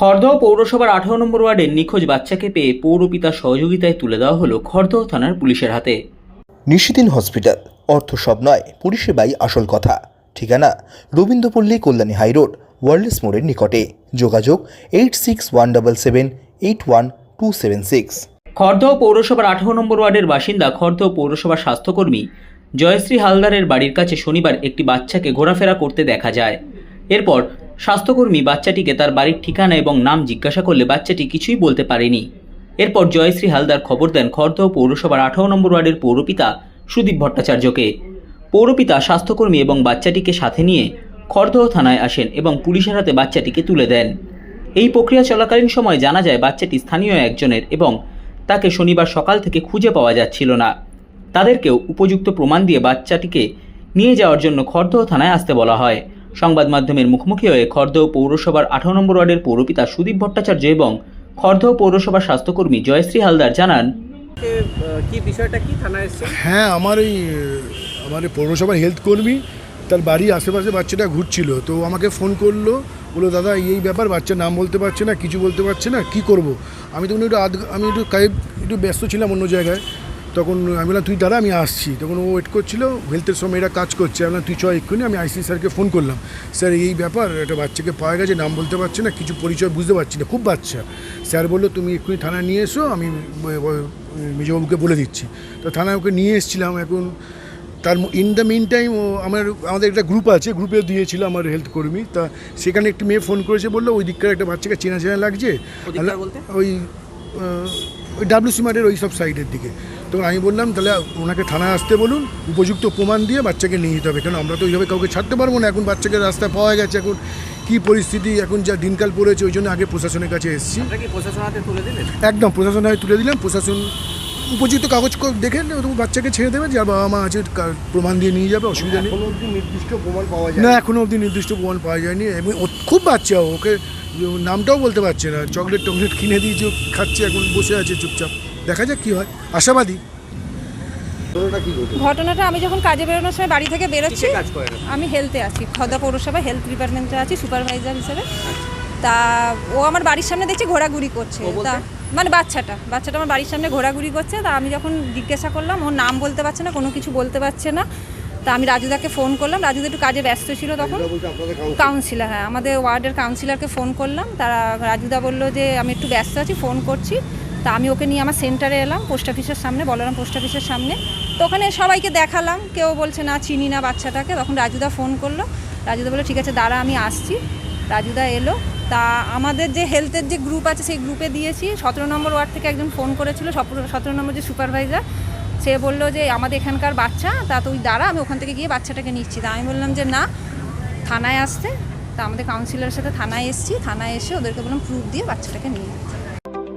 খড়দহ পৌরসভার আঠারো নম্বর ওয়ার্ডের নিখোঁজ বাচ্চাকে পেয়ে পৌরপিতার সহযোগিতায় তুলে দেওয়া হলো খড়দহ থানার পুলিশের হাতে। নিশিদিন হসপিটাল অর্থ সব নয় পরিষেবাই আসল কথা। ঠিকানা রবীন্দ্রপল্লী কল্যাণী হাইরোড ওয়ার্ল্ডস মোড়ের নিকটে। যোগাযোগ eight six one double seven eight one two seven six. Khardah পৌরসভার আঠারো নম্বর ওয়ার্ডের বাসিন্দা খড়দহ পৌরসভার স্বাস্থ্যকর্মী জয়শ্রী হালদারের বাড়ির কাছে শনিবার একটি বাচ্চাকে ঘোরাফেরা করতে দেখা যায়। এরপর স্বাস্থ্যকর্মী বাচ্চাটিকে তার বাড়ির ঠিকানা এবং নাম জিজ্ঞাসা করলে বাচ্চাটি কিছুই বলতে পারেনি। এরপর জয়শ্রী হালদার খবর দেন খড়দহ পৌরসভার আঠারো নম্বর ওয়ার্ডের পৌরপিতা সুদীপ ভট্টাচার্যকে। পৌরপিতা, স্বাস্থ্যকর্মী এবং বাচ্চাটিকে সাথে নিয়ে খড়দহ থানায় আসেন এবং পুলিশের হাতে বাচ্চাটিকে তুলে দেন। এই প্রক্রিয়া চলাকালীন সময় জানা যায় বাচ্চাটি স্থানীয় একজনের এবং তাকে শনিবার সকাল থেকে খুঁজে পাওয়া যাচ্ছিল না। তাদেরকেও উপযুক্ত প্রমাণ দিয়ে বাচ্চাটিকে নিয়ে যাওয়ার জন্য খড়দহ থানায় আসতে বলা হয়। সংবাদ মাধ্যমের মুখোমুখি হয়ে খড়দহ পৌরসভার আঠারো নম্বর ওয়ার্ডের পৌরপিতা সুদীপ ভট্টাচার্য এবং খড়দহ পৌরসভার স্বাস্থ্যকর্মী জয়শ্রী হালদার জানান কে, আহ, কি বিষয়টা কি থানায় হ্যাঁ আমার ওই আমার এই পৌরসভার হেলথ কর্মী তার বাড়ির আশেপাশে বাচ্চাটা ঘুরছিল তো আমাকে ফোন করল বলল দাদা এই এই ব্যাপার বাচ্চার নাম বলতে পারছে না কিছু বলতে পারছে না কি করব? আমি তখন একটু আধ আমি একটু কাজে একটু ব্যস্ত ছিলাম অন্য জায়গায় তখন আমি বললাম তুই দাঁড়া আমি আসছি। তখন ও ওয়েট করছিল হেলথের সময় এরা কাজ করছে। আমি তুই চ এক্ষুনি। আমি আইসি স্যারকে ফোন করলাম। স্যার এই ব্যাপার একটা বাচ্চাকে পাওয়া গেছে নাম বলতে পারছে না কিছু পরিচয় বুঝতে পারছি না খুব বাচ্চা। স্যার বলল তুমি এক্ষুনি থানায় নিয়ে এসো আমি মেজবাবুকে বলে দিচ্ছি। তো থানায় ওকে নিয়ে এসেছিলাম এখন। তার ইন দ্য মিন টাইম ও আমার আমাদের একটা গ্রুপ আছে গ্রুপে দিয়েছিল আমার হেলথ কর্মী। তা সেখানে একটি মেয়ে ফোন করেছে বলল ওই দিককার একটা বাচ্চাকে চেনা চেনা লাগছে ওই ওই ডাব্লিউ সিমার্টের ওই সব সাইডের দিকে। তখন আমি বললাম তাহলে ওনাকে থানায় আসতে বলুন উপযুক্ত প্রমাণ দিয়ে বাচ্চাকে নিয়ে যেতে হবে। কেন আমরা তো ওইভাবে কাউকে ছাড়তে পারব না। এখন বাচ্চাকে রাস্তায় পাওয়া গেছে এখন কী পরিস্থিতি এখন যা দিনকাল পড়েছে ওই জন্য আগে প্রশাসনের কাছে এসেছি। আপনারা প্রশাসন হাতে তুলে দিলেন? একদম প্রশাসন হাতে তুলে দিলাম। প্রশাসন উপযুক্ত কাগজ দেখে তবু বাচ্চাকে ছেড়ে দেবে যার বাবা মা আছে প্রমাণ দিয়ে নিয়ে যাবে অসুবিধা নেই। নির্দিষ্ট প্রমাণ পাওয়া যায় না এখনও অবধি নির্দিষ্ট প্রমাণ পাওয়া যায়নি। এবং খুব বাচ্চা ওকে নামটাও বলতে পারছে না। চকলেট টকলেট কিনে দিয়েছে খাচ্ছে এখন বসে আছে চুপচাপ। দেখা যাক কী হয়। আশাবাদী। ঘটনাটা কি ঘটে ঘটনাটা আমি যখন কাজে বেরোনোর সময় বাড়ি থেকে বেরোচ্ছি আমি হেলথে আছি খদা পৌরসভা হেলথ ডিপার্টমেন্টে আছি সুপারভাইজার হিসেবে। তা ও আমার বাড়ির সামনে দেখছি ঘোরাঘুরি করছে? তা মানে বাচ্চাটা বাচ্চাটা আমার বাড়ির সামনে ঘোরাঘুরি করছে। তা আমি যখন জিজ্ঞাসা করলাম ওর নাম বলতে পারছে না কোনো কিছু বলতে পারছে না। তা আমি রাজুদাকে ফোন করলাম। রাজুদা একটু কাজে ব্যস্ত ছিল তখন। কাউন্সিলর হ্যাঁ আমাদের ওয়ার্ডের কাউন্সিলরকে ফোন করলাম। তারা রাজুদা বলল যে আমি একটু ব্যস্ত আছি ফোন করছি। তা আমি ওকে নিয়ে আমার সেন্টারে এলাম পোস্ট অফিসের সামনে, বলরাম পোস্ট অফিসের সামনে। তো ওখানে সবাইকে দেখালাম, কেউ বলছে, না, চিনি না বাচ্চাটাকে। তখন রাজুদা ফোন করল। রাজুদা বলল, ঠিক আছে, দাঁড়া, আমি আসছি। রাজুদা এলো। তা আমাদের যে হেলথের যে গ্রুপ আছে, সেই গ্রুপে দিয়েছি। সতেরো নম্বর ওয়ার্ড থেকে একজন ফোন করেছিল সতেরো নম্বর যে সুপারভাইজার সে বলল যে, আমাদের এখানকার বাচ্চা, তা তুই দাঁড়া, আমি ওখান থেকে গিয়ে বাচ্চাটাকে নিচ্ছি। তা আমি বললাম যে, না, থানায় আসতে। তা আমাদের কাউন্সিলরের সাথে থানায় এসেছি। থানায় এসে ওদেরকে বললাম প্রুফ দিয়ে বাচ্চাটাকে নিয়ে যেতে।